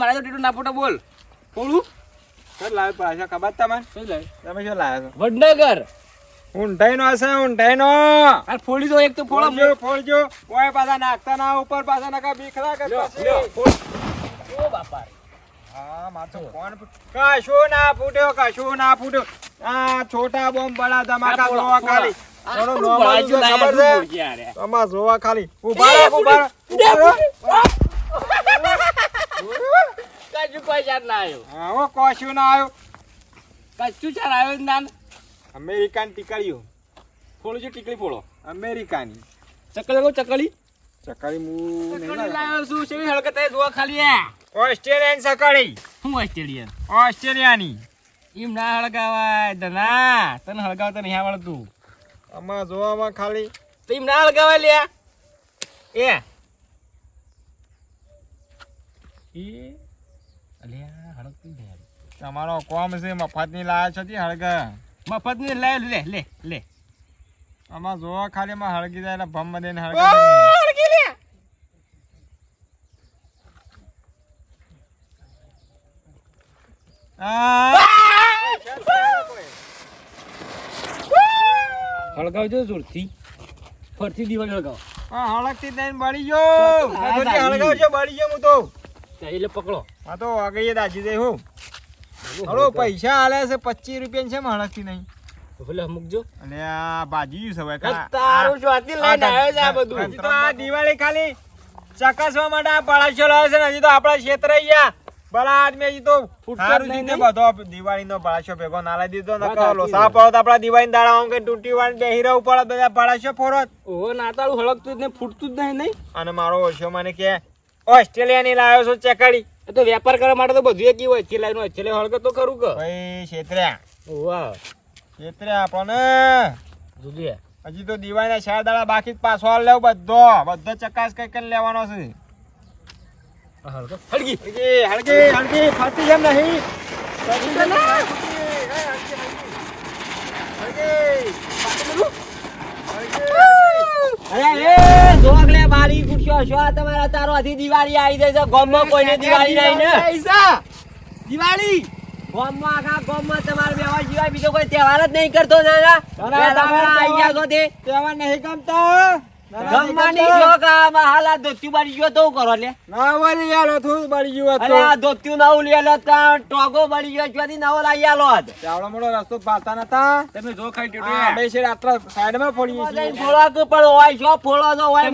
મારી તો ટીટુ ના ફોટો બોલ. પોળું શું લાવ્યો પાછા ખબર તમને. શું લાય તમે શું લાવ્યો છો? વડનગર. ઊંધાઈનો હશે ઊંધાઈનો આ ફોડી દો એક તો ફોડો ફોડજો ફોડજો. ઓય પાછા નાખતા ના ઉપર પાછા નાખા બીક લાગે પછી. ઓ બાપા. હા માર તો ફૂટ- કશું ના ફૂટ્યો કશું ના ફૂટ્યો. આ છોટા બોમ્બ બડા ધમાકા જોવા. ખાલી? તમાર જોવા ખાલી. ઊભા રહો ઊભા રહો. કશું કોઈ ચાર ના આવ્યો. હા કશું ના આવ્યો. કશું ચાર આવ્યો ના અમેરિકન ટીકડીઓ ફોડું છે ટીકડી ફોડો. અમેરિકાની. ચકલી ચકલી. હું ચકલી લાવ્યો. છું શેવી હળકત જોવા ખાલી ઓસ્ટ્રેલિયન સકાળી. શું ઓસ્ટ્રેલિયન. ઓસ્ટ્રેલિયાની. એમ ના હળગાવાય. ધના તને હળગાવતા નહીં આવડતું. આમાં જોવામાં ખાલી તો એમ ના હળગાવાય લ્યા. એ. એ અલ્યા હળગતી નહીં તમારો કોમ છે મફતની લાયા છો તી મફતની મફત લે લે લે. લે આમાં જોવા ખાલી માં હળગી જાય એટલે ભમ દઈને હળગી. હળગે હળગી લે આ હળગાવજો જોરથી. ફરતી દિવાળી હળગાવ. હા હળગતી દઈને બળી દાદી. હળગાવજો બળી જો હું તો. એટલે પકડો. હા તો આગળ દાજી દે હું. હળો પૈસા આલે છે પચીસ રૂપિયા છે હળગતી નહીં. ભલે મૂકજો અને આ બાજી સવાય કા- તારું જ્યોતિ લઈને આવ્યો છે આ બધું. તો આ દિવાળી ખાલી ચકાસવા માટે આ પડાશો લાવે છે હજી તો આપણા ક્ષેત્ર ગયા. આદમી હજી તો ફૂટતો જ સારું નહીં રીતે નહીં? બધો દિવાળીનો પડાશો ભેગો ના લાવી દીધો વાત નકર લોસા પડો તો દિવાળી દાડા આમ કે તૂટી વાળ બેહી રહેવું પડે બધા પડાશો ફોરો ઓહો નાતાળું હળગતું જ નહીં ફૂટતું જ નહીં નહીં? અને મારો ઓછો મને કે ઓસ્ટ્રેલિયાની લાવ્યો છું ચકડી? તો વેપાર કરવા માટે તો બધું એક હોય છે લાઈનો છેલ્લે હળગ તો ખરું કે. ભાઈ ક્ષેત્ર્યા વાહ ક્ષેત્ર્યા આપણને. જુદી હજી તો દિવાળીના ચાર દાડા બાકી પાછો લેવો બધો બધો ચકાસ કઈ કઈ લેવાનો છે. હળગ હળગી હળગી ફરતી જેમ નહીં તમારા તારો હજી દિવાળી આવી જાય છે ગામમાં કોઈને દિવાળી નહીં ને દિવાળી ગોમમાં આખા ગોમમાં તમારે વ્યવહાર સિવાય બીજો કોઈ તહેવાર જ નહીં કરતો નાના તમારા ગયા છો તે તહેવાર નહીં ગમતા ગમવાની હાલ ધોતિયું બારી ગયો તો કરો લે. ના યાર ગયું અરે તા ટોગો ગયો આલો રસ્તો પાતા નતા. તમે જો ખાઈ કે પણ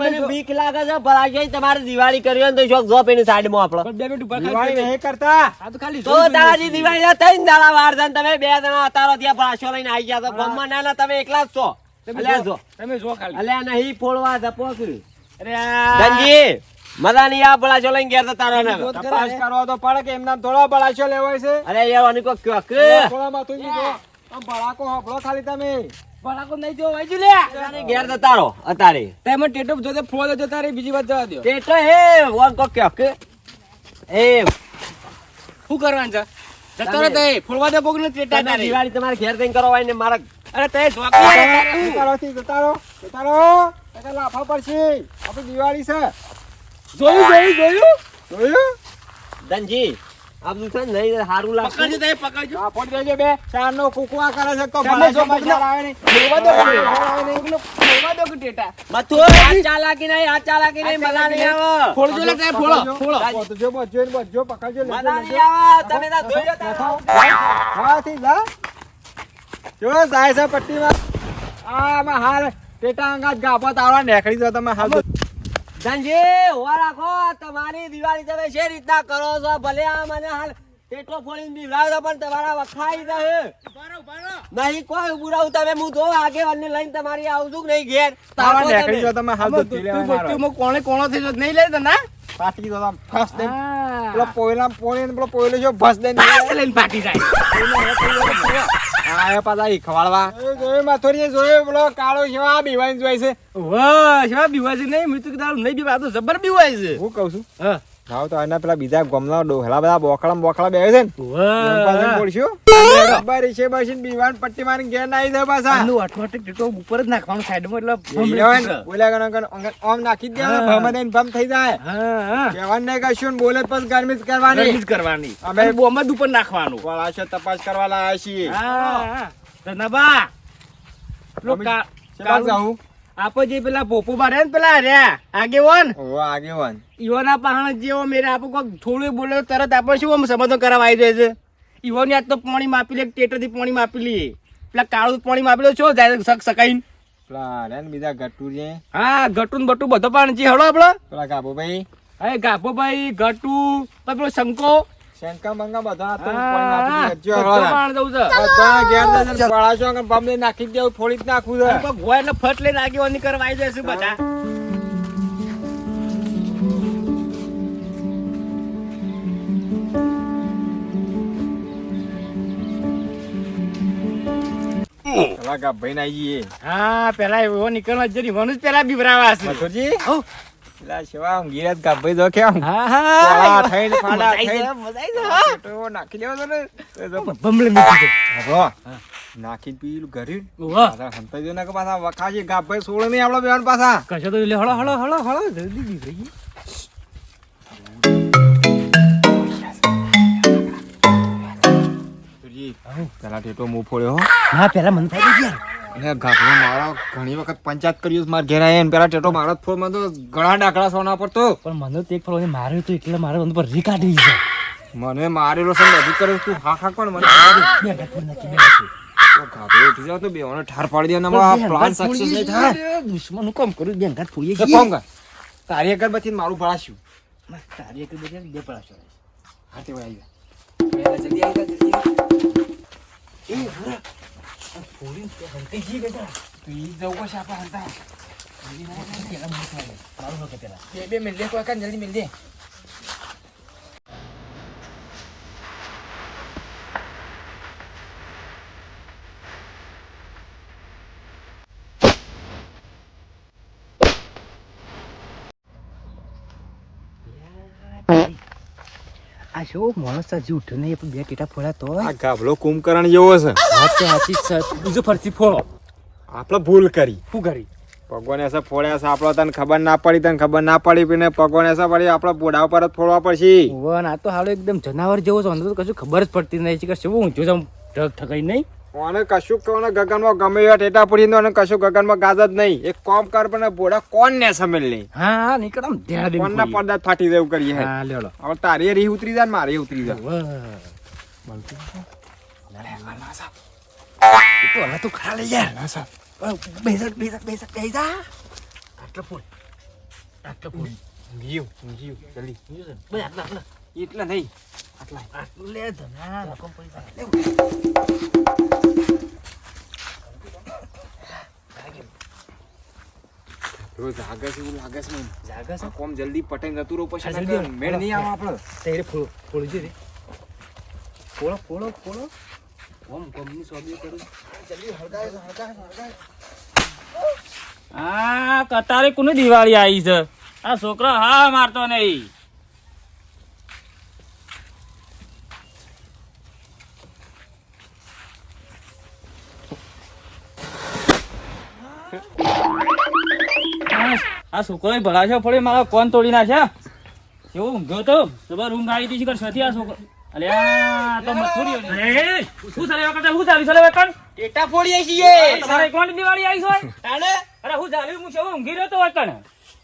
મને બીક લાગે છે ભલા તમારે દિવાળી ને તો શોખ જોપ એની સાઈડમાં આપણો. પણ બે મિનિટ દિવાળી નહીં કરતા. આ તો ખાલી તો તારાજી દિવાળી ના ને દાડા વાર તમે બે જણા અતારો ત્યાં ભરાશો લઈને આવી ગયા તો ગમમાં ના ના તમે એકલા જ છો. અલ્યા જો જો. તમે જો ખાલી. અલ્યા નહીં ફોડવા ધપો કર્યું અરે ધનજી મજા નહીં આ ભરાશો લઈને ગયા હતા ને. તપાસ કરવા તો પડે કે એમના થોડો બળાશો લેવાય છે. અરે યાર અનિકો કયો કે થોડા માથું ની જો આમ ભડાકો હાંભળો ખાલી તમે. ભડાકો નહીં જો વાંચી લે ઘેર જતા રહો અતારે તમે ટેટો જોતે ફોડો બીજી વાત જવા દો હે વન કો કયો કે એ શું કરવાનું છે? જતો રહે તે ફોડવા દે કોક ને ટેટા તારે. દિવાળી તમારે ઘેર જઈને કરો ને મારા અરે તે જોકી જતારો થી જતારો જતારો એટલે લાફા પડશે. આપણી દિવાળી છે. જોયું જોયું જોયું? જોયું? ધનજી આ બધું છે ને લાગશે પકડજો તે પકડજો આ ફોડી દેજો બે ચાર નો કુકવા કરે છે તો તમે જો ભડાકો બજાર આવે નહીં ફોડવા દો ફોડવા આવે નહીં. ફોડવા દો કે ટેટા મથુર આ ચાલાકી નહીં આ ચાલાકી નહીં મજા નહીં આવે ફોડજો લે તે ફોડો ફોડો બધજો બધજો ને બધજો પકડજો લેજો, મજા નહીં આવે તમે તો જોઈ લો હા થી જા જો જાય છે પટ્ટીમાં આમાં હાલ ટેટા અંગાત ગાભો તારવા નીકળી જાવ તમે હાલ ધનજી હોવા રાખો તમારી દિવાળી તમે છે રીતના કરો છો ભલે આ મને હાલ પેટો ફોડીને બીવડાવો પણ તમારા વખાઈ રહે. નહીં કોઈ ઉભું તમે હું તો આગેવાનને લઈને તમારી આવું કે નહીં ઘેર. તારા તમે. હાલ તું કોણે કોણો થઈ જો નહીં લે તને? પાટી દો તમે ફસ દે. પેલો પોયલા પોણી પેલો પોયલો છે ભસ દે લઈને પાટી જાય. પાછા ઈ ખવાડવા. જોયું માથોરી જોયું પેલો કાળો છે આ બીવાઈને જોઈ છે. વાહ શેવા બીવાય છે નહીં? મેં તો કીધું નહીં બીવાય તો જબર બીવાય છે. હું કહું છું? હા. હાવ તો આના પેલા બીજા ગમલા ડોહલા બધા બોકળા બોકળા બે છે ને? પાછળ બરી છે બસીને બીવાન પટ્ટી મારી ઘેર ના આવી પાછા. આનું automatic ટેટો ઉપર જ નાખવાનું સાઈડમાં એટલે ઓલા ગણ ગણ ઓમ નાખી દે ભમ દઈને ભમ થઈ જાય. હા હા. કહેવાનું કશું બોલે પણ ગરમી જ કરવાની. ગરમી જ કરવાની. અમે- બોમ જ ઉપર નાખવાનું. પલાશો તપાસ કરવા લાયા છીએ. હા હા. તો નબા પેલો અમે કા- ચેલા કાળું- જાઉં? આપો જે પેલા પોપો બારે ને પેલા રહ્યા આગેવાન ઓ આગેવાન ઈવોના પાહણ જેવો મેરે આપો કોક થોડું બોલે તરત આપણે શું આમ સમાધાન કરાવવા આવી જાય છે. ઈવોની આજ તો પાણી માપી લે ટેટરથી પાણી માપી લઈએ પેલા કાળું પાણી માપી લે છો જાય સક સકાઈને પેલા રે ને બીજા ગટ્ટુ છે હા ગટુન બટુ બધો પાણી જે હળો આપડો. પેલા ભાઈ હવે ગાભોભાઈ ગટુ પછી પેલો શંકો. શંકા બંકા બધા તો નાખી દેવું ફોડી જ નાખવું છે. કોક એટલે ફટ લઈને આગેવાની કરવા આવી જાય બધા. પેલા ગાભાઈ ના આવીએ હા પેલા એવો નીકળવા જરી વનું પેલા બીવરાવા છે. મથુરજી? હઉ. પેલા શિવા ઊંઘી રહ્યા છે ગાભાઈ જો કેમ હા હા થઈને ફાડા થઈને. આવી જાય, મજા આવી જાય. પેટો નાખી છે ને તો જો બમલે મીઠી છે હબળો. નાખીને પેલું ઘરે. પાછા હંતાઈ દો ને કે પાછા વખાજી ગાભાઈ સોળ નહીં આપડે બેન પાછા કશો તો લે હળો હળો હળો હળો જલ્દી. મથુરજી, પેલા ટેટો મું ફોડ્યો હો. હા પેલા મન થાય તો યાર અને ગાભલો મારો ઘણી વખત પંચાયત કર્યું મારે ઘેર આવીને. પેલા ટેટો મારો જ માં તો ઘણા ડાકડા સોના પર તો પણ મને તો એક ફળ માર્યો તો એટલે મારે મને પર રી કાઢી છે મને મારેલો છે ને બધું કર્યું તું હા હા કોણ મને. ગાભલો ઉઠી જાવ તો બેવાનો ઠાર પાડી દે બે પ્લાન સક્સેસ નહીં થાય છીએ. દુશ્મનનું કામ કર્યું બે અંગાત ફોડીએ છીએ. કોમ તારી અગરબત્તી ને મારું ભળાશ્યું તારી એક બે બે પડાશો હા તે ભાઈ જલ્દી આવી જા, જલ્દી આવી જા. ફોડીને તે હંતાઈ જઈએ બેટા. તો ઈ જવું પડશે આપણે હંતા. પેલા. બે બે મિલ દે કોઈ કાન જલ્દી મિલ દે પાછો માણસ હજી જૂઠ ને બે ટેટા ફોડા તો આ ગાભલો કુંભકરણ જેવો છે. વાત તો બીજો ફરતી ફોડો. આપણે ભૂલ કરી. શું કરી? ભગવાન એસા ફોડ્યા છે આપણો તને ખબર ના પડી તને ખબર ના પડી પીને ભગવાન એસા પડી આપણે બોડા ઉપર જ ફોડવા પડશે. વન આ તો હાલો એકદમ જનાવર જેવો છે અંદર તો કશું ખબર જ પડતી નહીં. છે કે શું ઊંચો છે ઠગ ઠગાઈ નહીં. અને કશું કોને ગગનમાં ગમે એવા ટેટા પડી અને કશું ગગનમાં ગાજ જ નહીં. એક કોમ કર પણ બોડા કોણ ને સમજ નહીં? હા હા નીકળ ધ્યાન દે કોણના પડદા ફાટી દેવું કરીએ. હા લેડો હવે તારી રી ઉતરી જાય મારે ઉતરી જાય. તો તો ખરા લઈ યાર બેસા આટલો ફૂલ આટલો ફૂલ ઊંઘ્યું, ઊંઘ્યું, જલ્દી. બસ આટલા આટલા. એટલે નહીં. આટલા. લે ધના રકમ પૈસા રોજ એવું કોમ જલ્દી પટાઈને જતું રહું પછી જલ્દી. મેળ નહીં આવે આપણો. તેરે રે કોમની સોબી કરું. આ કતારે કોની દિવાળી આવી છે? આ છોકરો હા મારતો નહીં. આ- આ છોકરો ભળાશો ફળે મારા કોન તોડી નાખ્યા? કેવો ઊંઘ્યો તો? તમારે ઊંઘ આવી હતી શીખર સથી આ છોકરો. અલ્યા આ તો મથુરી અરે શું ચાલે વખત શું ચાલી ચાલે વખત ટેટા ફોડીએ છીએ તમારે કોણ દિવાળી આવી છે? તાણે? અરે હું ચાલ્યું હું શું ઊંઘી રહ્યો તો વખત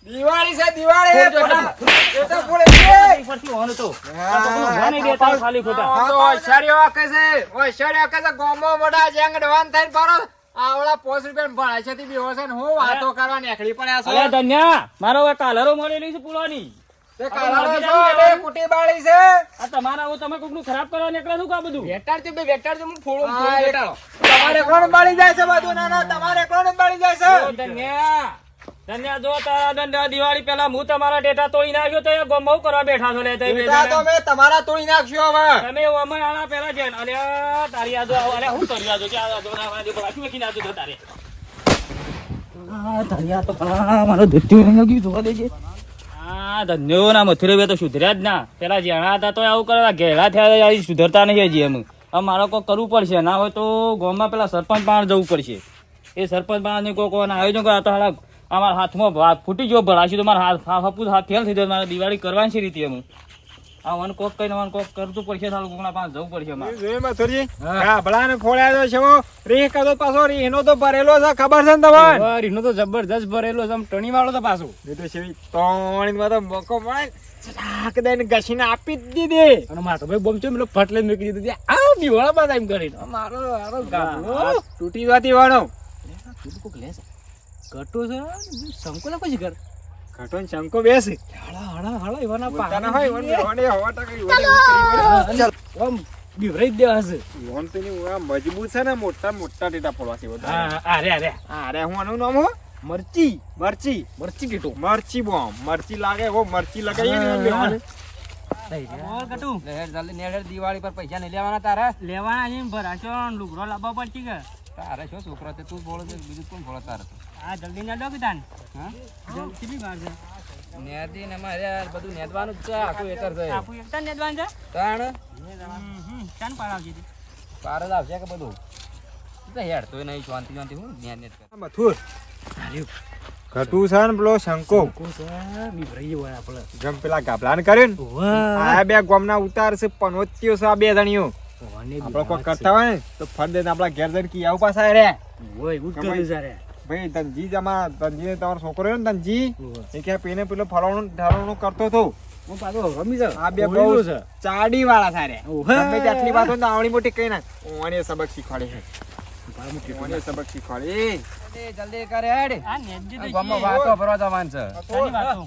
દિવાળી છે દિવાળી ટેટા ફોડે છે. પરથી હોનો તો આ તો પેલું ઊંઘવા નહીં દેતા ખાલી ખોટા. આ તો હોશિયારીઓ વાકે છે. હોશિયારીઓ વાકે છે. ગોમો મોઢા જેંગ થઈને ફરો. આવડા પોસ રૂપિયા ભાડા છે તે છે ને હું વાતો કરવા નીકળી પડ્યા અરે ધન્યા મારો હવે કાલરો મળેલી છે પૂરાની છો, છે. તમારા કોણ બાળી જાય છે બધું ના ના તમારે કોણ બાળી જાય છે. ધન્યા ધન્યા જો તારા દંડા દિવાળી પહેલા હું તમારા ડેટા તોડી નાખ્યો તો એ કરવા બેઠા છો લે તે બે તો જણા. તમારા તોડી નાખશો હવે. તમે અમે આના પહેલા જેન. અરે તારી યાદો અરે હું કરી યાદો કે આ યાદો ના વાંધો બાકી મેકીને યાદો તો તારે. આ ધનિયા તો આ મારો ધોતી રંગ ગયું જોવા દેજે આ ધન્યો ના મથુરે તો સુધર્યા જ ના. પેલા જેણા હતા તો આવું કરવા ઘેડા થયા સુધરતા નહીં હજી એમ. હવે મારે કોઈ કરવું પડશે. ના હોય તો ગામમાં પેલા સરપંચ પાસે જવું પડશે. એ સરપંચ પાસે કોઈ કોઈ આયોજન કરે આ તો અમારા હાથમાં વાત ફૂટી ગયો ભરાશી તો મારા હાથ હાથ હાથ ફેલ થઈ જાય મારે દિવાળી કરવાની છે રીતે એમ. આ વન કોક કઈ વન કોક કરતું પડશે સારું કોકના પાસે જવું પડશે મારે હા. મથુરજી ગાભડાને ફોડ્યા છે હો. રીહ કાઢો પાછો રીહનો તો ભરેલો છે ખબર છે ને તમને? રીનો તો જબરજસ્ત ભરેલો છે આમ ટણી વાળો તો પાછો. એ તો શેવી તોણીમાં તો મોકો મળે ચટાક દઈને ઘસીને આપી જ દીધી. અને મારો તો ભાઈ બોમ છે પેલો ફટ લઈને મૂકી દીધી. આ બીવાળા બધા એમ કરીને. મારો મારો તૂટી જતી વાળો. કોક લે છે ઘટો છે? ને પછી ઘર? ઘટો ને શંકો બેસી. હાડા હાડા હાડા એવાના પાના હોય ઈવન બેહવાને હવા ટકા ઓમ બીવરાઈ દેવા છે ઓન તો ની આ મજબૂત છે ને મોટા મોટા ટેટા ફોડવા છે બધા. હા અરે અરે. અરે હું આનું નામ હો? મરચી. મરચી. મરચી કેટો મરચી બોમ. મરચી લાગે હો મરચી લગાઈ ને. બોલ દિવાળી પર પૈસા નહીં લેવાના તારા? લેવાના છે ભરાશો લુગડો લાવવા પડશે કે? તારે શું છોકરો તે તું બોલો છે બીજું કોણ બોલો તારે આ જલ્દી ના ડોકી તાન. હા? કેટલી વાર છે? નેદી ને અમારે યાર બધું નેદવાનું જ છે આખું એતર છે. આખું એકતા નેદવાન છે? તાણ? હમ ચાન પાડાવજી તી. પાર જ આવશે કે બધું? તો હેડ તો નહીં શાંતિ શાંતિ હું નેદ નેદ કર. મથુર ઘટું છે ને પેલો શંકો? બીવરાઈ હોય આપણે. જેમ પેલા ગાભલાને કર્યું ને આ બે ગોમના ઉતાર છે પનોતીઓ છે આ બે જણીઓ. આપણે કોઈ કરતા હોય ને તો દઈને આપણા ઘેર જઈને કી આવું પાછા રે હોય એવું જ કર્યું ભાઈ ધનજી જમા ધનજી તમારો છોકરો રહ્યો ને ધનજી? એ કે પેને પેલો ફરવાનું ઢાળણું કરતો હતો. હું પાછો રમી છે આ બે બહુ છે. ચાડી વાળા સારે ઓહે. ગમે વાતો ને આવડી મોટી કઈ ના. ઓણે સબક શીખવાડે છે. ઓણે સબક શીખવાડે. જલ્દી કરે હેડ. આ નેદજી તો ગામમાં વાતો ભરવા જવાનું છે. શાની વાતો?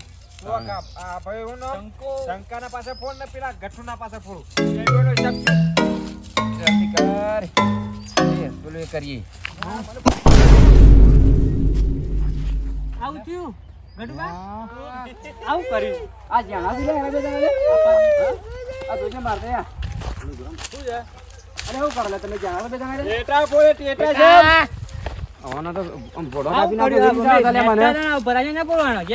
આ ભાઈ હું નામ શંકાના પાસે ફોન ને પેલા ગઠ્ઠુના પાસે ફોન જલ્દી કર એ, પેલું એ કરીએ. આવું થયું? આવું કર્યું? આ જ્યાં સુધી લે લે આ દોજે માર દે અરે શું કરો લે તમે જ્યાં હવે જરા લે ટેટા પોએ ટેટા છે. આવું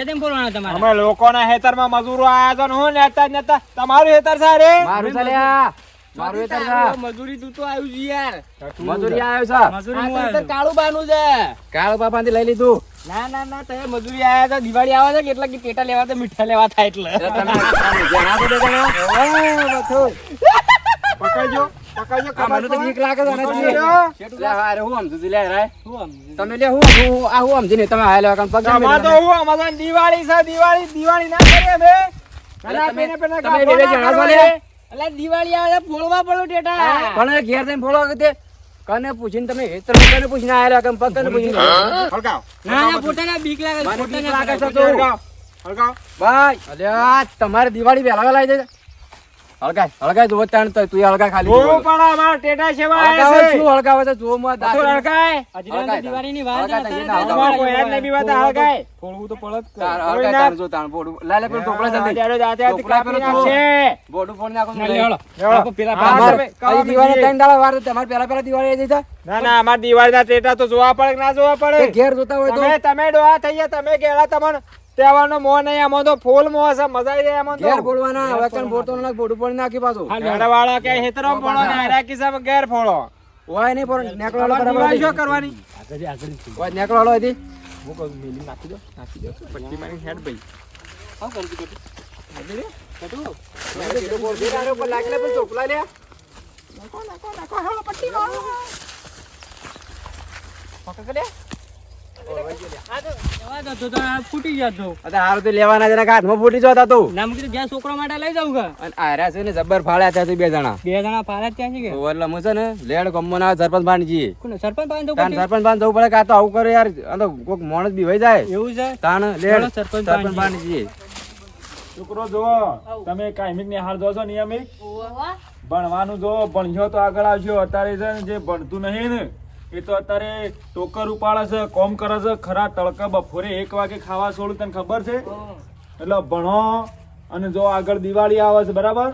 તેમ તમારે. અમે લોકોના હેતરમાં મજૂરો આયા છો ને હું નેતા જ નેતા. તમારું હેતર છે મારું ચાલે આ. મારું એ તાર મજૂરી તું તો આવ્યું છે યાર. મજૂરી આવ્યો છે. મજૂરી હું આ આવ્યો તો કાળું બાનું છે. કાળ બાપાથી લઈ લીધું. ના ના ના તમે મજૂરી હતા દિવાળી આવે છે કેટલા કે ટેટા લેવા તો મીઠા લેવા થાય એટલે. એટલે તમે જ્યાં તો દેખાડો. પકડજો પકડજો આ મને તો બીક લાગે છે આનાથી. પકડજો. લે હારે હું સમજુ છું, લે રાય. શું સમજી? તમે લે હું હું આ હું સમજીને તમે હાલે કામ પગ અમાર તો હું અમાર તો દિવાળી છે દિવાળી દિવાળી ના કરીએ એટલે દિવાળી આવે ફોળવા ફોડવા પડો ટેટા. પણ ઘેર જઈને ફોળવા કે તે કને પૂછીને તમે હેતર કને પૂછીને આયા કામ પગ પૂછીને? ફળકાવ ના ના પોતાના બીક લાગે પોતાના લાગે છે તો. હળગાવ. ભાઈ અલ્યા તમારે દિવાળી વહેલા વહેલા આવી જાય હળગાય હળગાય જોવો તાણ તો તું હળગાય ખાલી જોવો. પણ અમારા ટેટા સેવા આયા છે. શું હળગાવે છે જોવો માં પાછું હળગાય. હજી તો હળગાય વાત હળગાય છે, તો અત્યારે એના તો અમાર કોઈ યાદ નહીં વાત હળગાય. ફોડવું તો પડે જ તાર કોઈ હળગાય તાર જો તાણ બોડું લાલે પેલું ટોપલા જલ્દી જાડો જાતે હાથે કાપી નાખશે. બોડું ફોડી નાખો લે, હળો. લેવડો. પેલા હા, અમારે તમે કહો હજી દિવાળી ત્રણ દાડા વાર છે. તમારે પહેલા પહેલા દિવાળી આવી જાય ના ના અમાર દિવાળીના ટેટા તો જોવા પડે ના જોવા પડે ઘેર જોતા હોય તો તમે તમે ડોહા થઈ ગયા તમે ગેલા તમને તહેવારનો મોહ નહીં આમાં તો ફૂલ મોહ છે મજા આવી જાય આમાં તો ઘેર બોલવાના હવે કણ બોલતો ના બોડું પડી નાખી પાછું ઘરવાળા કે હેતરો ફોડો ને હારા કિસ્સામાં ઘેર ફોડો હોય નહીં પણ નેકળો વાળો બરાબર શું કરવાની આગળ આગળ હોય નેકળો વાળો હતી હું કહું મેલી નાખી દો નાખી દો પટ્ટી મારી હેડ ભાઈ જવા દો મારો પકડ આ ફૂટી જતો હારું તો લેવાના જરા હાથમાં ફૂટી જતા તું ના મૂકી જ્યાં છોકરા માટે લઈ જાઉં કે? અને આર્યા છે ને જબ્બર ફાળ્યા ત્યાંથી બે જણા. બે જણા પાલા ત્યાં છે કે? એટલે હું છે ને લેડ ગમવાના સરપંચ ભાણજી સરપંચ પાસે જવું સરપંચ ભાણ જવું પડે કે આ તો આવું કરે યાર આ તો કોઈક માણસ બી વહી જાય. એવું છે? તાણ લેડ સરપંચ સરપંચ ભાણજી. છોકરો જોવો તમે કાયમિક નિહાળ જો છો નિયમિત? ભણવાનું જો ભણ્યો તો આગળ આવજો. અત્યારે છે ને જે ભણતું નહીં ને એ તો અત્યારે ટોકર ઉપાડે છે કોમ કરે છે ખરા તડકા બપોરે એક વાગે ખાવા છોડું તને ખબર છે? એટલે ભણો અને જો આગળ દિવાળી આવે છે બરાબર?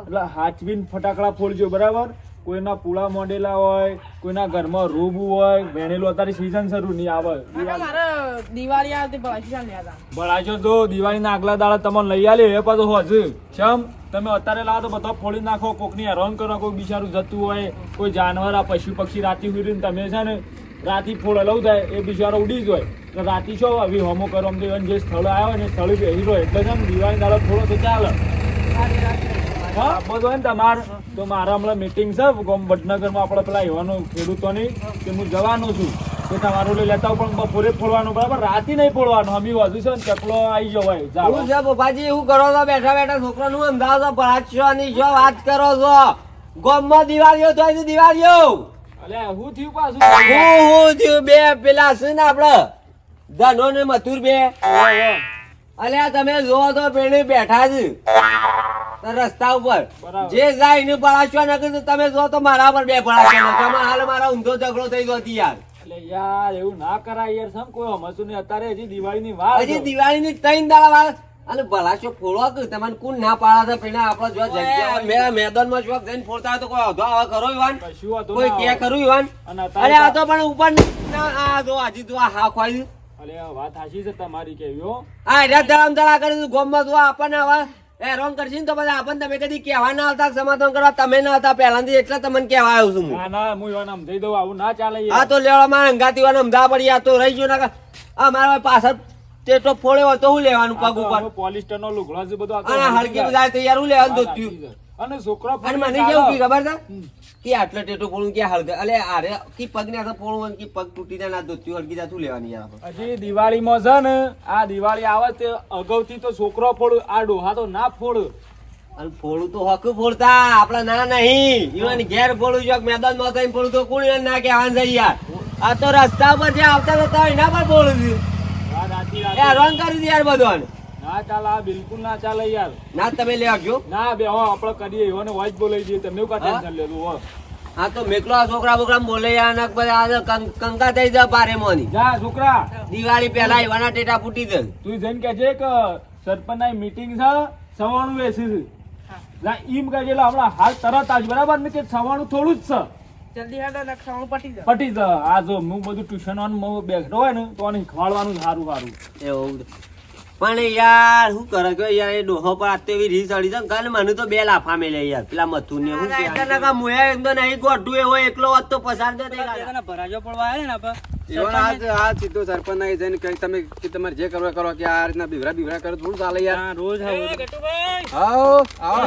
એટલે હાચવીને ફટાકડા ફોડજો બરાબર? કોઈના પૂળા મોડેલા હોય કોઈના ઘરમાં રોબું હોય વેણેલું અત્યારે સીઝન શરૂ નહીં આવે. મારે દિવાળી હતા ભણાજો તો દિવાળીના આગલા દાડા તમને લઈ આલે એ પાછું હજુ. ચમ તમે અત્યારે લાવો તો બધા ફોડી નાખો કોકની હેરાન કરો કોઈ બિચારું જતું હોય કોઈ જાનવર આ પશુ પક્ષી રાતી ઉડીને તમે છે ને રાતી ફોડ લઉં થાય એ બિચારો ઉડી જ હોય. તો રાતી છો આવી હોમો કરો આમ તો જે સ્થળ આવ્યો ને સ્થળે બેસી રહ્યો એટલે છે ને દિવાળી દાડો થોડો તો ચાલે. હા બધો ને તમાર. તો મારા હમણાં મિટિંગ છે ગોમ વડનગરમાં આપણે પેલા એવાનો ખેડૂતોની કે હું જવાનો છું. તો તમારું લઈ લેતા પણ બપોરે ફોડવાનું બરાબર? રાતે નહીં ફોડવાનું અમે વધુ છે ને ચકલો આવી જવાય જાવું છે પપ્પાજી એવું કરો છો બેઠા બેઠા છોકરાનું અમદાવાદ છો ની જો વાત કરો છો. ગોમમાં દિવાળીઓ થાય છે દિવાળીઓ. અલે હું થયું પાછું? હું હું થયું બે પેલા છે ને આપડે ધનો ને મથુર બે. અલ્યા તમે જોવો તો પેલે બેઠા છે રસ્તા ઉપર. જે જાય ને પડાશો ન તો તમે જો તો મારા પર બે પડાશવા તમે હાલ મારા ઊંધો ઝઘડો થઈ ગયો યાર. એટલે યાર એવું ના કરાય યાર સમ કોઈ હમસું ને અત્યારે હજી દિવાળીની વાત હજી દિવાળી ની ત્રણ દાડા વાત અને ભલાશો ફોડો કે તમને કોણ ના પાડા છે? પેલા આપડે જો જગ્યા મે મેદાનમાં શોખ જઈને ફોડતા હોય તો કોઈ અધો આવા કરો ઈવાન? કોઈ કે કરું ઈવાન? અરે આ તો પણ ઉપર આ જો હજી તો આ હા ખોઈ અલે વાત હાશી છે તમારી કેવી હો. આ રે દળમ દળા કરી ગોમમાં તો આપણને હવે રોંગ કરશી તો બધા આપણને તમે કદી કહેવા ના આવતા સમાધાન કરવા તમે ના આવતા પહેલાથી એટલે તમને કહેવા આવ્યો છું ના ના હું એવાને સમજાઈ દઉં આવું ના ચાલે આ તો લેવા મારે અંગાતી વાર અમદા પડી આ તો રહી ગયો ના આ મારા પાછળ ટેટો ફોડ્યો હોય તો હું લેવાનું પગ ઉપર. પોલિસ્ટર નો લુગડો છે બધો આ તો અને હળકી બધા તૈયાર હું લેવાનું દોત્યું અને છોકરો અને મને કેવું ખબર છે? કે આટલો ટેટો ફોડું કે હળગે અલે આરે કી પગ ને હાથે ફોડું કે પગ તૂટી જાય ના દોત્યું હળગી શું લેવાની આ? હજી દિવાળીમાં છે ને આ દિવાળી આવે તે અગાઉથી તો છોકરો ફોડ આ ડોહા તો ના ફોડ. અને ફોડું તો હક ફોડતા આપડા ના નહીં. ઈવન ઘેર ફોડું જો મેદાનમાં થઈને ફોડું તો કોણ ના કે છે યાર? આ તો રસ્તા પર જે આવતા જતા એના પર ફોડું છું. રાતે કરી દે યાર બધોને. ના ચાલે આ બિલકુલ ના ચાલે યાર. ના તમે લેવા આવજો. ના બે હો આપણે કરીએ એવાને બોલાવી દઈએ તમે કા ટેન્શન લેતું હો હા તો મેકલો આ છોકરા બોકરા બોલે ને બધા આ કં- કંકા થઈ જાય પારે મોની. જા છોકરા. દિવાળી પહેલા એવાના ટેટા ફૂટી દે. તું જઈને કહેજે કે સરપંચના મીટિંગ છે સવાણું બેસી છે. જા ઈમ કહેજે એટલે હમણાં હાલ તરત આજ બરાબર? ને કે સવાણું થોડું જ છે. જલ્દી હાડો પટી જાય પટી જ આ જો હું બધું ટ્યુશન બેઠો હોય ને તો આને ખવાડવાનું સારું સારું. એવું. પણ યાર શું કરે કે યાર એ ડોહો પર આતે એવી રીસ અડી જાય કાલે મને તો બે લાફા મેલે યાર. પેલા મથુ ને હું કે નકા મુયા એકદમ નહીં ગોઠું એવો એકલો વાત તો પસાર દે ગાળા. ભરાજો પડવા આવે ને આપણે આ સીધો સરપંચ ના જઈને તમે કે તમારે જે કરવું કરો કે આ રીતના બિવરા બિવરા કરો થોડું ચાલે યાર. રોજ આવો આવો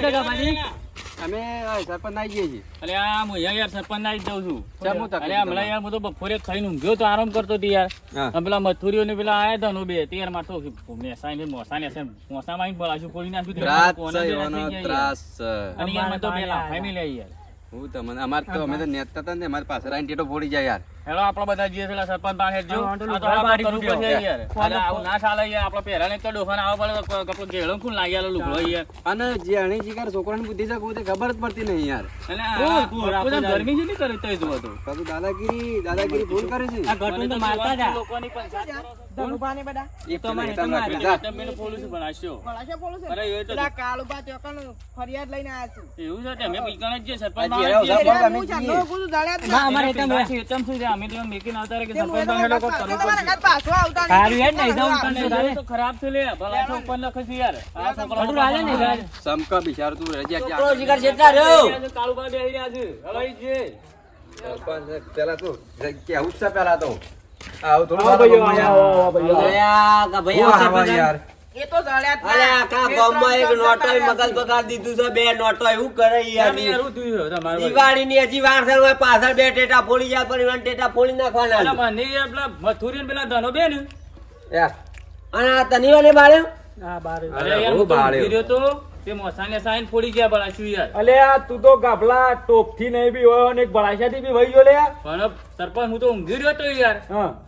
અમે આ સરપંચ આવી જઈએ છીએ. અરે આ હું અહીંયા યાર સરપંચ આવી જઉં છું. હું અરે હમણાં યાર હું તો બપોરે ખાઈને ઊંઘ્યો તો આરામ કરતો હતી યાર. પેલા મથુરીઓ ને પેલા આયા હતા નું બે તે યાર માર તો મેસાઈ ને મોસા ને મોસા માં બોલાશું કોઈ નાખ્યું તે ત્રાસ અને યાર મને તો પેલા ફેમિલી મેં યાર. હું તમને અમારે તો અમે તો નેતા હતા ને અમારી પાસે રાઈન ટેટો ફોડી જાય યાર. હેલો આપણા બધા જઈએ પેલા સરપંચ પાસે જો આ તો આપણે કરવું પડશે યાર. અરે આવું ના ચાલે યાર. આપણે પહેરાને તો ડોફાને આવવા પડે કપડું ઘેળો ખૂન લાગી આલો લુગડો યાર. અને જે અણી શિકાર છોકરાની બુદ્ધિ છે કોઈ ખબર જ પડતી નહીં યાર. અને આ ગરમી જેની કરી તો જુઓ તો પાછું દાદાગીરી દાદાગીરી ભૂલ કરે છે. મને તો મારતા જા. લોકોની પંચાયત. ધનુભાને બધા? એક તો મને ના મારી. જા. તમે પેલું પોલીસ બનાવશો ભલાશા પોલીસ? અરે એ તો કાળુબા ચોકન ફરિયાદ લઈને આયા છું. એવું છે તમે પૈસાના જ સરપંચ. સરપંચ અમે જ ના. અમારે તમે છે, એકદમ શું છે, અમે તો મેકીને આવતા રહે કે સરપંચ લોકો કરવું પડશે. પાછો આવતા નહીં. એ તો ખરાબ છે લે ભલા છો ઉપર લખે છે યાર. આ છોકરા સમકા બિચારો તું રજા છોકરો ક્યાં શિકાર છેટલા રહ્યો. કાળુબા બેહી રહ્યા છે. હવે ઈ સરપંચ પેલા તો કેવું જ પેલા તો. આવું થોડું આવો ભાઈઓ, આવો, આવો, કા ભાઈ હું આવશે આવા? યાર? એ તો દાડ્યા જ ના. અલ્યા, કા બે ગામમાં એક નોટોય મગજ બગાડ દીધું છે બે નોટો એવું કરે યાર તમે યાર હું થયું છે તમારું? દિવાળી ની હજી વાર છે પાછળ બે ટેટા ફોડી જાય પણ એવા ટેટા ફોડી નાખવાના મને પેલા મથુરી ને પેલા ધનો બેન યાર અને આ તનીવાને બાળ્યો? અરે અરે હું હું બાળ્યો. તો. તે મોસાને સાઈન ફોડી ગયા બળાશું યાર. અલે આ તું તો ગાભલા ટોપથી નહીં બી હોય અને બળાશા થી બી વહી ગયો લે. પણ સરપંચ હું તો ઊંઘી રહ્યો તો યાર.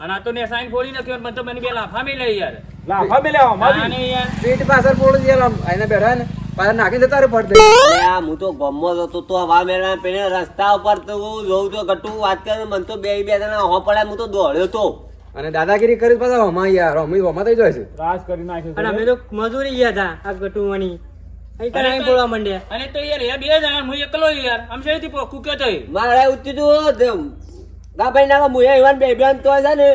અને આ તો ને સાઈન ફોડી નાખ્યો મને તો મને બે લાફા મેં લઈ યાર. લાફા મેલે મારી. યાર. પીઠ પાછળ છે યાર આમ આઈને બેઠા ને પાછા નાખી દેતા રે ફટ દે અલ્યા, હું તો ગામમાં હતો તો હવા મેળા પેલે રસ્તા ઉપર તો હું જોઉં તો ગટુ વાત કરે મને તો બે બે જણા હો પડ્યા હું તો દોડ્યો તો. અને દાદાગીરી કરી પાછા હમા યાર હમી હમા થઈ જાય છે. રાસ કરી નાખ્યો અને અમે તો મજૂરી ગયા હતા આ ગટુવાની અહીં કને અહીં બોલવા માંડ્યા અને તો યાર એ બે જણા હું એકલો યાર. આમ શેથી પોકું તો મારે ઉઠી તું ના ના મુએ ઈવન બે બેન તો છે ને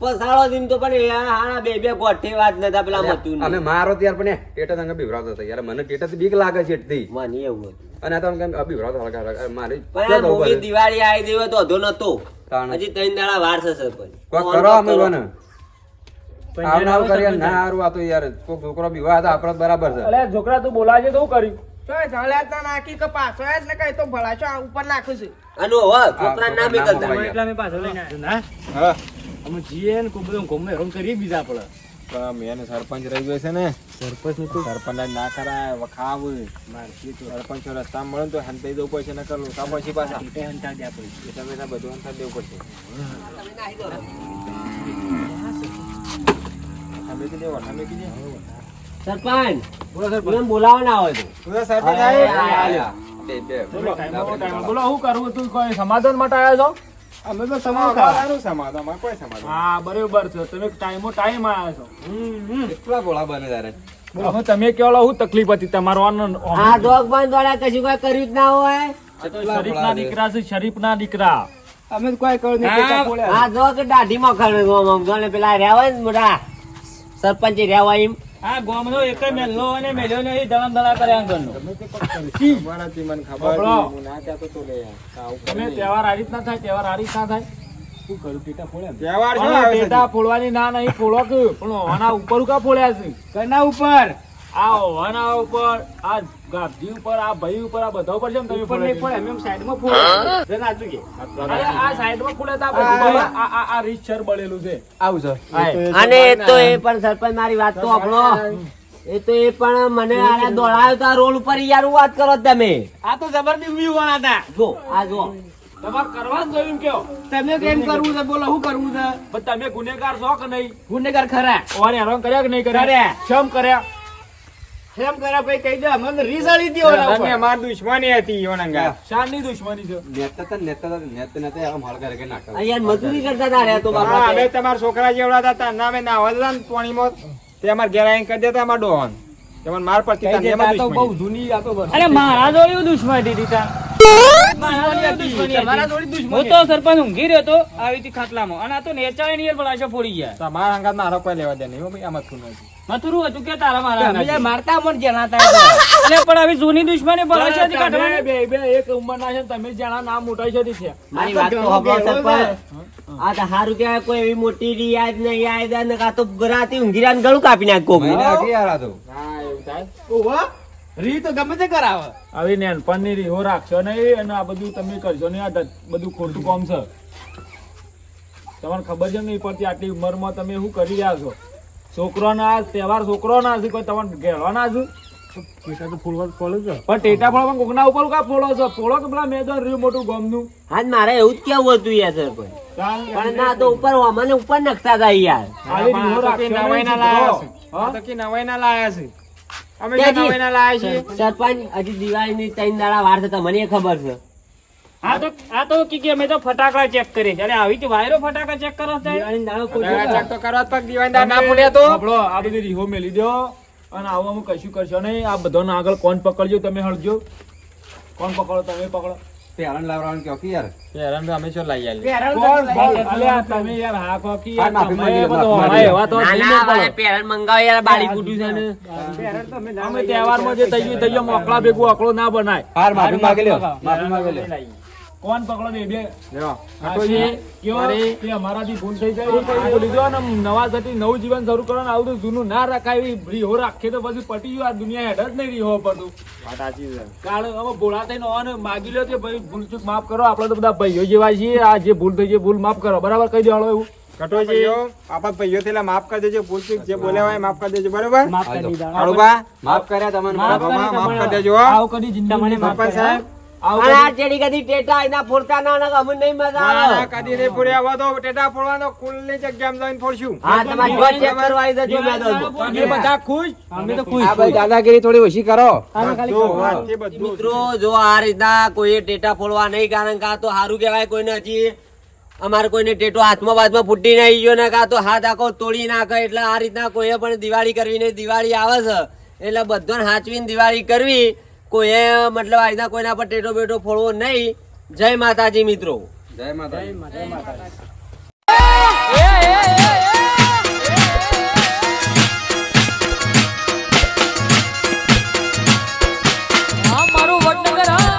પસાડો દિન તો પણ એ હારા બે બે ગોઠે વાત નતા પેલા મતું અમે મારો ત્યાર પણ ટેટા તંગ બિવરાવતો હતો યાર. મને ટેટા બીક લાગે છે એટલી. મને એવું અને આ તો કેમ પણ મૂવી દિવાળી આવી દેવો તો અધો નતો. હજી ત્રણ દાડા વાર છે કરો અમે ના ના હારું આ તો યાર કોક છોકરો બીવા હતા આપડે બરાબર છે. અલે છોકરા તું બોલાજે તો હું કર્યું આનું હવે છોકરા ના નીકળતા એટલા મેં પાછો લઈને આવ્યો. ના? હા. અમે જીએ ને કોઈ બધું ગમે હેરાન કરીએ બીજા આપણે. મેને સરપંચ રહી ગયો છે ને. સરપંચ સરપંચ ના કરાય વખાવ. સરપંચ રસ્તા મળે તો હંતાઈ દઉં પડશે નકર લોટા પછી. પાછા ટેટે હંતા પછી એટલે બેટા બધું હંતા દેવું પડશે. સરપંચ બોલાવો ના હોય તો સરપંચ આયા, આવ્યો આયા. બે, બે. બોલો બોલો શું કરવું તું કોઈ સમાધાન માટે આવ્યા છો અમે તો સમો સમાધાન કોઈ સમાધાન હા બરોબર છે તમે ટાઈમો ટાઈમ આવ્યા છો કેટલા બોલા બને તારે હવે તમે કેવો હું તકલીફ હતી તમારો આ ડોગ બંધ દ્વારા કશું કોઈ કર્યું જ ના હોય શરીફ ના દીકરા છે શરીફ ના દીકરા અમે તો કોઈ નહીં આ દાઢી માં ખડ પેલા રહ્યા હોય ને મોટા સરપંચ રહેવા એમ. આ ગામનો એક મેલ્લો અને મેલ્યો નહીં દળમ દળા કર્યા ઘરનો. તમે તહેવાર આ રીતના થાય તહેવાર આ રીતના થાય. ફોડવાની ના નહીં ફોડો પણ ઓવાના ઉપર કા ફોડ્યા છે? કના ઉપર? આ ઓવાના ઉપર આ ગાભી ઉપર આ ભાઈ ઉપર આ બધા ઉપર છે તમે ઉપર નહીં પણ એમ એમ સાઈડમાં ફોડ્યા છે. નાચું કે. આ સાઈડમાં ફોડ્યા તા આ આ- આ રીતસર બળેલું છે. આવું સર અને એ તો એ પણ સરપંચ મારી વાત તો આપણો એ તો એ પણ મને આને દોડાયો તો રોલ ઉપર યાર વાત કરો તમે. આ તો જબરદસ્ત વ્યૂ વાળા હતા. જો આ જો. તમારે કરવાનું જોયું કેવો તમે કેમ કરવું છે? બોલો શું કરવું છે? પણ તમે ગુનેગાર છો કે નહીં? ગુનેગાર ખરા. ઓવાને હેરાન કર્યા કે નહીં કર્યા? ક્ષમ કર્યા? એમ કરા ભાઈ કહી દે અમને દીઓ ના એના માર દુશ્મની હતી શાનની દુશ્મની છે. નેતા તો નેતા તો નેતા નેતા આમ હળગા હળગા નાટક આ યાર મજૂરી કરતા તા રે તો બાપા. અમે તમાર છોકરા જેવડા હતા નામે ના હોય પાણીમાં તે અમાર ઘેર આવીને કરી દેતા અમાર ડોહન. તમને માર પરથી કહી તાને દે, એમાં આ તો બહુ જૂની આ તો. અરે મારા જોયું દુશ્મની હતી તા. હું તો સરપંચ ઊંઘી રહ્યો તો આવી હતી ખાટલામાં. અને આ તો નેચાળે ની બળાશો ફોડી ગયા. તમારા અંગાત મારો કોઈ લેવા દે નહીં ભાઈ આમાં થતું નથી. મથુરું હતું કે તારા મારા તમે યાર અંગાથી? મારતા મને જેના હતા પણ આવી જૂની દુશ્મની બળાશો હતી કાઢવાની? બે બે એક ઉંમરના છે તમે જણા નામ મોટા છે છે. મારી વાત તો હંભળો સરપંચ. આ તો સારું કહેવાય કોઈ એવી મોટી રિયાજ નહીં યાદ ને કા તો રાતે ઊંઘી રહ્યા ગળું કાપી નાખ કોક મહિના આખી યાર આ તો. હા એવું થાય. ઓહો રી તો ગમે તે કરાવે. આવી નેનપણની રીહો રાખશો નહીં અને આ બધું તમે કરશો નહીં. આ બધું ખોટું કામ છે. તમને ખબર છે નહીં પડતી આટલી ઉંમરમાં તમે શું કરી રહ્યા છો? છોકરોના તહેવાર છોકરોના છે કોઈ તમારે ઘેરવાના છે? ટેટા તો ફોડવા ફોડે છે. પણ ટેટા ફોડવા કોકના ઉપર કા ફોડો છો? ફોડો કે પેલા મેદાન રહ્યું મોટું ગમનું. હા મારે એવું જ કેવું હતું યાર સર પણ ના તો ઉપર મને ઉપર નખતા હતા યાર. આવી રીહો નવાઈ ના લાયા હા? સરપંચ હજી દિવાળીની ત્રણ દાડા વાર છે મને ખબર છે. આ તો આ તો કી કે અમે તો ફટાકડા ચેક કરી છે અરે આવી જ વાયરો ફટાકડા ચેક કરો છો? દિવાળીની દાડો તો સાંભળો, આ બધી રીહો મેલી દો અને આવામાં કશું કરશો નહીં. આ બધાને આગળ કોણ પકડજો તમે હળજો. કોણ પકડો તમે પકડો. પેરણ લાવવાનું કહો કે યાર. પેરણ તો છો લઈ પકડ- અલ્યા, તમે યાર હા કહો કે યાર તમે બધો એવા તો ના પેરણ મંગાવ યાર બાળી ફૂટ્યું છે ને. અમે તહેવારમાં જે થઈ ગયું થઈ ગયું મોકળા ભેગું અકળો ના બનાય. હાર માફી માંગી લ્યો. માફી માંગી લ્યો. કોણ પકડો બે બે. અમારાથી ભૂલ થઈ જાય. લીધો ને નવા થતી નવું જીવન શરૂ કરો આવું તો જૂનું ના રખાય એવી રીહો રાખે તો પછી પટી ગયું. આ દુનિયા હેડ જ નહીં રીહો પડતું. કાળ હવે ભોળા થઈને ઓન માગી લ્યો કે ભાઈ ભૂલ ચૂક માફ કરો. આપણે તો બધા ભાઈઓ જેવા છીએ. આ જે ભૂલ થઈ છે ભૂલ માફ કરો. બરાબર કહી દેવાળો એવું. કટોજી આપણા ભાઈઓ થયેલા માફ કરી દેજો. ભૂલચૂક જે બોલ્યા હોય એ માફ કરી દેજો. બરોબર? માફ કરી દીધા. માફ કર્યા તમને માફ કરી માફ. કરી દેજો હો. આવું કદી જિંદગીમાં માફ સરપંચ સાહેબ કદી- આ ચેડી કદી ટેટા એના ફોડતા ના ના અમને નહીં મજા ના ના આવે કદી નહીં ફોડ્યા હોય તો ટેટા ફોડવાનો કુલની જગ્યામાં જઈને ફોડશું. હા તમારી જોડ ચેક કરવા આવી જજો મેદાન તમે બધા ખુશ? અમે તો ખુશ આ ભાઈ દાદાગીરી થોડી ઓછી કરો. મિત્રો જો આ રીતના કોઈ ટેટા ફોડવા નહીં કારણ કે આ તો સારું કહેવાય કોઈને હજી. અમારે કોઈને ટેટો હાથમાં બાજમાં ફૂટી નહીં ગયો ને કાં તો હાથ આખો તોડી નાખે એટલે આ રીતના કોઈએ પણ દિવાળી કરવી નહીં. દિવાળી આવે છે. એટલે બધાને હાચવીને દિવાળી કરવી. કોઈએ મતલબ આજના કોઈના પર ટેટો બેટો ફોડવો નહીં. જય માતાજી મિત્રો. જય માતા જય એ, એ, એ,